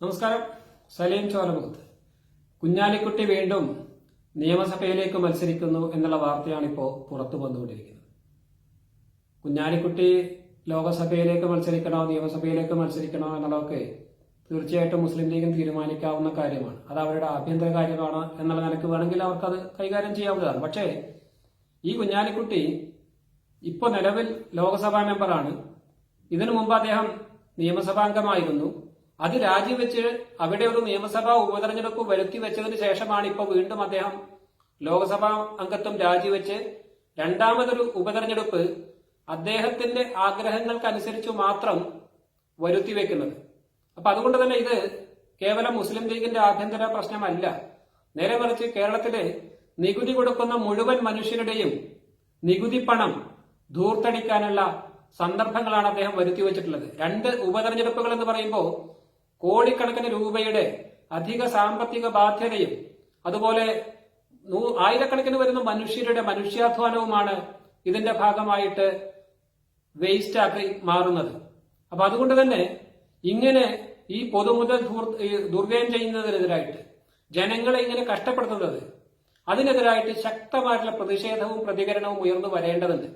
നമസ്കാരം. സലീം ചോലമുഖത്ത്. കുഞ്ഞാലിക്കുട്ടി വീണ്ടും നിയമസഭയിലേക്ക് മത്സരിക്കുന്നു എന്നുള്ള വാർത്തയാണ് ഇപ്പോൾ പുറത്തു വന്നുകൊണ്ടിരിക്കുന്നത്. കുഞ്ഞാലിക്കുട്ടി ലോകസഭയിലേക്ക് മത്സരിക്കണോ നിയമസഭയിലേക്ക് മത്സരിക്കണോ എന്നുള്ളതൊക്കെ തീർച്ചയായിട്ടും മുസ്ലിം ലീഗും തീരുമാനിക്കാവുന്ന കാര്യമാണ്. അത് അവരുടെ ആഭ്യന്തര കാര്യമാണ് എന്നുള്ള നിലയ്ക്ക് വേണമെങ്കിൽ അവർക്കത് കൈകാര്യം ചെയ്യാവുന്നതാണ്. പക്ഷേ ഈ കുഞ്ഞാലിക്കുട്ടി ഇപ്പോൾ നിലവിൽ ലോകസഭാ മെമ്പറാണ്. ഇതിനു മുമ്പ് അദ്ദേഹം നിയമസഭാംഗമായിരുന്നു. അത് രാജിവെച്ച് അവിടെ ഒരു നിയമസഭാ ഉപതെരഞ്ഞെടുപ്പ് വരുത്തി വെച്ചതിന് ശേഷമാണ് ഇപ്പോൾ വീണ്ടും അദ്ദേഹം ലോക്സഭാ അംഗത്വം രാജിവെച്ച് രണ്ടാമതൊരു ഉപതെരഞ്ഞെടുപ്പ് അദ്ദേഹത്തിന്റെ ആഗ്രഹങ്ങൾക്കനുസരിച്ച് മാത്രം വരുത്തി വെക്കുന്നത്. അപ്പൊ അതുകൊണ്ട് തന്നെ ഇത് കേവലം മുസ്ലിം ലീഗിന്റെ ആഭ്യന്തര പ്രശ്നമല്ല. നേരെ മറിച്ച് കേരളത്തിലെ നികുതി കൊടുക്കുന്ന മുഴുവൻ മനുഷ്യരുടെയും നികുതി പണം ധൂർത്തടിക്കാനുള്ള സന്ദർഭങ്ങളാണ് അദ്ദേഹം വരുത്തി വെച്ചിട്ടുള്ളത്. രണ്ട് ഉപതെരഞ്ഞെടുപ്പുകൾ എന്ന് പറയുമ്പോൾ കോടിക്കണക്കിന് രൂപയുടെ അധിക സാമ്പത്തിക ബാധ്യതയും അതുപോലെ ആയിരക്കണക്കിന് വരുന്ന മനുഷ്യരുടെ മനുഷ്യാധ്വാനവുമാണ് ഇതിന്റെ ഭാഗമായിട്ട് വേസ്റ്റ് ആക്കി മാറുന്നത്. അപ്പൊ അതുകൊണ്ട് തന്നെ ഇങ്ങനെ ഈ പൊതുമുതൽ ദുർവ്യം ചെയ്യുന്നതിനെതിരായിട്ട് ജനങ്ങളെ ഇങ്ങനെ കഷ്ടപ്പെടുത്തുന്നത് അതിനെതിരായിട്ട് ശക്തമായിട്ടുള്ള പ്രതിഷേധവും പ്രതികരണവും ഉയർന്നു വരേണ്ടതുണ്ട്.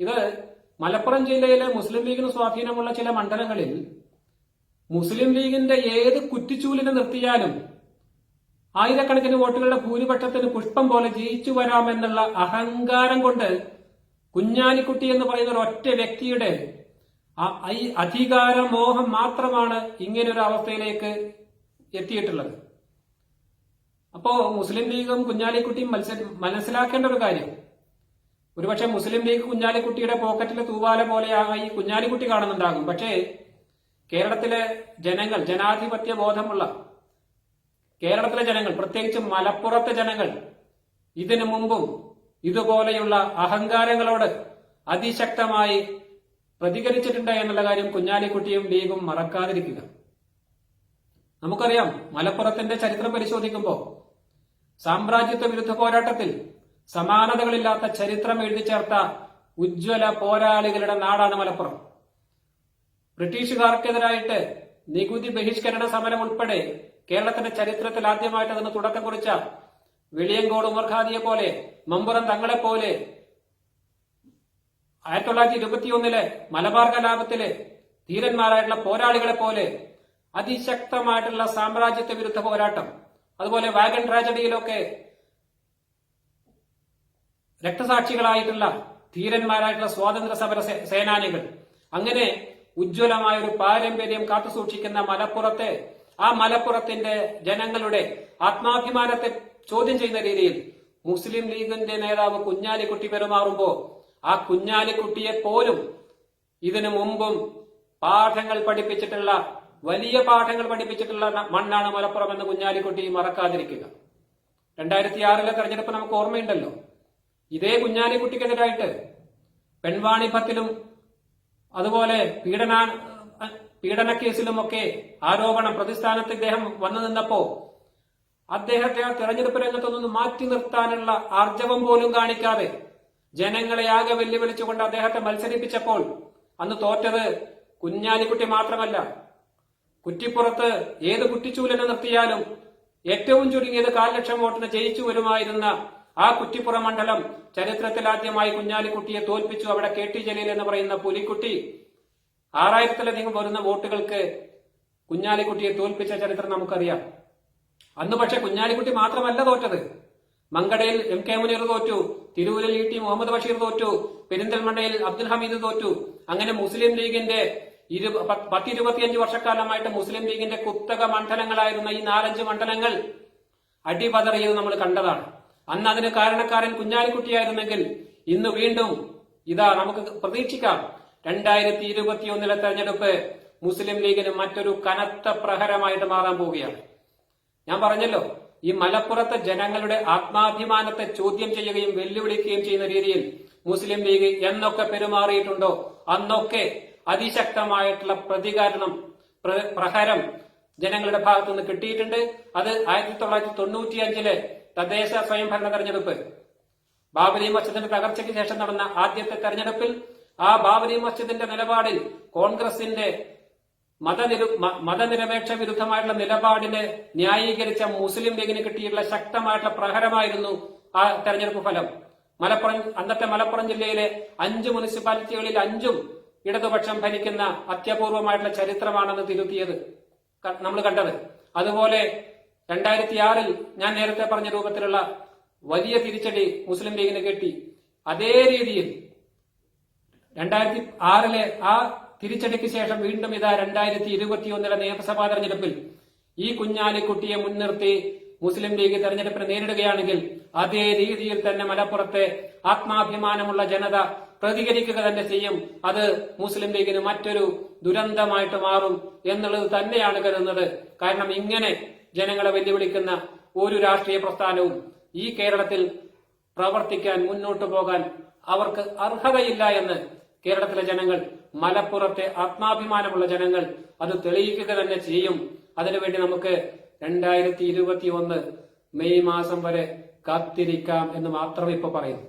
ഇത് മലപ്പുറം ജില്ലയിലെ മുസ്ലിം ലീഗിന് സ്വാധീനമുള്ള ചില മണ്ഡലങ്ങളിൽ മുസ്ലിം ലീഗിന്റെ ഏത് കുറ്റിച്ചൂലിനെ നിർത്തിയാലും ആയിരക്കണക്കിന് വോട്ടുകളുടെ ഭൂരിപക്ഷത്തിന് പുഷ്പം പോലെ ജയിച്ചു വരാമെന്നുള്ള അഹങ്കാരം കൊണ്ട് കുഞ്ഞാലിക്കുട്ടി എന്ന് പറയുന്ന ഒരു ഒറ്റ വ്യക്തിയുടെ ഈ അധികാര മോഹം മാത്രമാണ് ഇങ്ങനൊരു അവസ്ഥയിലേക്ക് എത്തിയിട്ടുള്ളത്. അപ്പോ മുസ്ലിം ലീഗും കുഞ്ഞാലിക്കുട്ടിയും മത്സര മനസ്സിലാക്കേണ്ട ഒരു കാര്യം. ഒരുപക്ഷെ മുസ്ലിം ലീഗ് കുഞ്ഞാലിക്കുട്ടിയുടെ പോക്കറ്റിലെ തൂവാല പോലെയാകാൻ ഈ കുഞ്ഞാലിക്കുട്ടി കാണുന്നുണ്ടാകും. പക്ഷേ കേരളത്തിലെ ജനങ്ങൾ ജനാധിപത്യ ബോധമുള്ള കേരളത്തിലെ ജനങ്ങൾ പ്രത്യേകിച്ച് മലപ്പുറത്തെ ജനങ്ങൾ ഇതിനു മുമ്പും ഇതുപോലെയുള്ള അഹങ്കാരങ്ങളോട് അതിശക്തമായി പ്രതികരിച്ചിട്ടുണ്ട് എന്നുള്ള കാര്യം കുഞ്ഞാലിക്കുട്ടിയും ലീഗും മറക്കാതിരിക്കുക. നമുക്കറിയാം മലപ്പുറത്തിന്റെ ചരിത്രം പരിശോധിക്കുമ്പോൾ സാമ്രാജ്യത്വ വിരുദ്ധ പോരാട്ടത്തിൽ സമാനതകളില്ലാത്ത ചരിത്രം എഴുതി ചേർത്ത ഉജ്ജ്വല പോരാളികളുടെ നാടാണ് മലപ്പുറം. ബ്രിട്ടീഷുകാർക്കെതിരായിട്ട് നികുതി ബഹിഷ്കരണ സമരം ഉൾപ്പെടെ കേരളത്തിന്റെ ചരിത്രത്തിൽ ആദ്യമായിട്ട് അതിന് തുടക്കം കുറിച്ച വെളിയങ്കോട് ഉമർഖാദിയെ പോലെ മമ്പുറം തങ്ങളെ പോലെ ആയിരത്തി തൊള്ളായിരത്തി ഇരുപത്തിയൊന്നിലെ മലബാർ കലാപത്തിലെ ധീരന്മാരായിട്ടുള്ള പോരാളികളെ പോലെ അതിശക്തമായിട്ടുള്ള സാമ്രാജ്യത്വ വിരുദ്ധ പോരാട്ടം അതുപോലെ വാഗൺ ട്രാജഡിയിലൊക്കെ രക്തസാക്ഷികളായിട്ടുള്ള ധീരന്മാരായിട്ടുള്ള സ്വാതന്ത്ര്യ സമര സേനാനികൾ. അങ്ങനെ ഉജ്ജ്വലമായ ഒരു പാരമ്പര്യം കാത്തുസൂക്ഷിക്കുന്ന മലപ്പുറത്തെ ആ മലപ്പുറത്തിന്റെ ജനങ്ങളുടെ ആത്മാഭിമാനത്തെ ചോദ്യം ചെയ്യുന്ന രീതിയിൽ മുസ്ലിം ലീഗിന്റെ നേതാവ് കുഞ്ഞാലിക്കുട്ടി പെരുമാറുമ്പോ ആ കുഞ്ഞാലിക്കുട്ടിയെ പോലും ഇതിനു മുമ്പും പാഠങ്ങൾ പഠിപ്പിച്ചിട്ടുള്ള വലിയ പാഠങ്ങൾ പഠിപ്പിച്ചിട്ടുള്ള മണ്ണാണ് മലപ്പുറം എന്ന് കുഞ്ഞാലിക്കുട്ടി മറക്കാതിരിക്കുക. രണ്ടായിരത്തി ആറിലെ തെരഞ്ഞെടുപ്പ് നമുക്ക് ഓർമ്മയുണ്ടല്ലോ. ഇതേ കുഞ്ഞാലിക്കുട്ടിക്കെതിരായിട്ട് പെൺവാണിഭത്തിലും അതുപോലെ പീഡന പീഡന കേസിലുമൊക്കെ ആരോപണം പ്രതിസ്ഥാനത്ത് ഇദ്ദേഹം വന്നു നിന്നപ്പോ അദ്ദേഹത്തെ ആ തെരഞ്ഞെടുപ്പ് രംഗത്തൊന്നും മാറ്റി നിർത്താനുള്ള ആർജവം പോലും കാണിക്കാതെ ജനങ്ങളെ ആകെ വെല്ലുവിളിച്ചുകൊണ്ട് അദ്ദേഹത്തെ മത്സരിപ്പിച്ചപ്പോൾ അന്ന് തോറ്റത് കുഞ്ഞാലിക്കുട്ടി മാത്രമല്ല. കുറ്റിപ്പുറത്ത് ഏത് കുട്ടിച്ചൂലനെ നിർത്തിയാലും ഏറ്റവും ചുരുങ്ങിയത് കാൽ ലക്ഷം വോട്ടിന് ജയിച്ചു വരുമായിരുന്ന ആ കുറ്റിപ്പുറ മണ്ഡലം ചരിത്രത്തിൽ ആദ്യമായി കുഞ്ഞാലിക്കുട്ടിയെ തോൽപ്പിച്ചു. അവിടെ കെ ടി ജലീൽ എന്ന് പറയുന്ന പുലിക്കുട്ടി ആറായിരത്തിലധികം വരുന്ന വോട്ടുകൾക്ക് കുഞ്ഞാലിക്കുട്ടിയെ തോൽപ്പിച്ച ചരിത്രം നമുക്കറിയാം. അന്ന് പക്ഷെ കുഞ്ഞാലിക്കുട്ടി മാത്രമല്ല തോറ്റത്. മങ്കടയിൽ എം കെ മുനീർ തോറ്റു തിരൂരിൽ ഇ ടി മുഹമ്മദ് ബഷീർ തോറ്റു പെരിന്തൽമണ്ണയിൽ അബ്ദുൽ ഹമീദ് തോറ്റു. അങ്ങനെ മുസ്ലിം ലീഗിന്റെ ഇരു പത്തിരുപത്തിയഞ്ച് വർഷക്കാലമായിട്ട് മുസ്ലിം ലീഗിന്റെ കുത്തക മണ്ഡലങ്ങളായിരുന്ന ഈ നാലഞ്ച് മണ്ഡലങ്ങൾ അടിപതറിയത് നമ്മൾ കണ്ടതാണ്. അന്ന് അതിന് കാരണക്കാരൻ കുഞ്ഞാലിക്കുട്ടിയായിരുന്നെങ്കിൽ ഇന്ന് വീണ്ടും ഇതാ നമുക്ക് പ്രതീക്ഷിക്കാം. രണ്ടായിരത്തി ഇരുപത്തിയൊന്നിലെ തെരഞ്ഞെടുപ്പ് മുസ്ലിം ലീഗിന് മറ്റൊരു കനത്ത പ്രഹരമായിട്ട് മാറാൻ പോവുകയാണ്. ഞാൻ പറഞ്ഞല്ലോ ഈ മലപ്പുറത്തെ ജനങ്ങളുടെ ആത്മാഭിമാനത്തെ ചോദ്യം ചെയ്യുകയും വെല്ലുവിളിക്കുകയും ചെയ്യുന്ന രീതിയിൽ മുസ്ലിം ലീഗ് എന്നൊക്കെ പെരുമാറിയിട്ടുണ്ടോ? അന്നൊക്കെ അതിശക്തമായിട്ടുള്ള പ്രതികരണം പ്രഹരം ജനങ്ങളുടെ ഭാഗത്തുനിന്ന് കിട്ടിയിട്ടുണ്ട്. അത് ആയിരത്തി തൊള്ളായിരത്തി തൊണ്ണൂറ്റിയഞ്ചിലെ തദ്ദേശ സ്വയംഭരണ തെരഞ്ഞെടുപ്പ് ബാബരി മസ്ജിദിന്റെ തകർച്ചയ്ക്ക് ശേഷം നടന്ന ആദ്യത്തെ തെരഞ്ഞെടുപ്പിൽ ആ ബാബരി മസ്ജിദിന്റെ നിലപാടിൽ കോൺഗ്രസിന്റെ മതനിരു മതനിരപേക്ഷ വിരുദ്ധമായിട്ടുള്ള നിലപാടിനെ ന്യായീകരിച്ച മുസ്ലിം ലീഗിന് കിട്ടിയിട്ടുള്ള ശക്തമായിട്ടുള്ള പ്രഹരമായിരുന്നു ആ തെരഞ്ഞെടുപ്പ് ഫലം. മലപ്പുറം അന്നത്തെ മലപ്പുറം ജില്ലയിലെ അഞ്ച് മുനിസിപ്പാലിറ്റികളിൽ അഞ്ചും ഇടതുപക്ഷം ഭരിക്കുന്ന അത്യപൂർവമായിട്ടുള്ള ചരിത്രമാണെന്ന് തിരുത്തിയത് നമ്മൾ കണ്ടത്. അതുപോലെ രണ്ടായിരത്തി ആറിൽ ഞാൻ നേരത്തെ പറഞ്ഞ രൂപത്തിലുള്ള വലിയ തിരിച്ചടി മുസ്ലിം ലീഗിന് കിട്ടി. അതേ രീതിയിൽ രണ്ടായിരത്തി ആറിലെ ആ തിരിച്ചടിക്ക് ശേഷം വീണ്ടും ഇതാ രണ്ടായിരത്തി ഇരുപത്തിയൊന്നിലെ നിയമസഭാ തെരഞ്ഞെടുപ്പിൽ ഈ കുഞ്ഞാലിക്കുട്ടിയെ മുൻനിർത്തി മുസ്ലിം ലീഗ് തെരഞ്ഞെടുപ്പിനെ നേരിടുകയാണെങ്കിൽ അതേ രീതിയിൽ തന്നെ മലപ്പുറത്തെ ആത്മാഭിമാനമുള്ള ജനത പ്രതികരിക്കുക തന്നെ ചെയ്യും. അത് മുസ്ലിം ലീഗിന് മറ്റൊരു ദുരന്തമായിട്ട് മാറും എന്നുള്ളത് തന്നെയാണ് കരുതുന്നത്. കാരണം ഇങ്ങനെ ജനങ്ങളെ വെല്ലുവിളിക്കുന്ന ഒരു രാഷ്ട്രീയ പ്രസ്ഥാനവും ഈ കേരളത്തിൽ പ്രവർത്തിക്കാൻ മുന്നോട്ടു പോകാൻ അവർക്ക് അർഹതയില്ല എന്ന് കേരളത്തിലെ ജനങ്ങൾ മലപ്പുറത്തെ ആത്മാഭിമാനമുള്ള ജനങ്ങൾ അത് തെളിയിക്കുക തന്നെ ചെയ്യും. അതിനുവേണ്ടി നമുക്ക് രണ്ടായിരത്തി ഇരുപത്തി ഒന്ന് മെയ് മാസം വരെ കാത്തിരിക്കാം എന്ന് മാത്രമേ ഇപ്പൊ പറയുന്നു.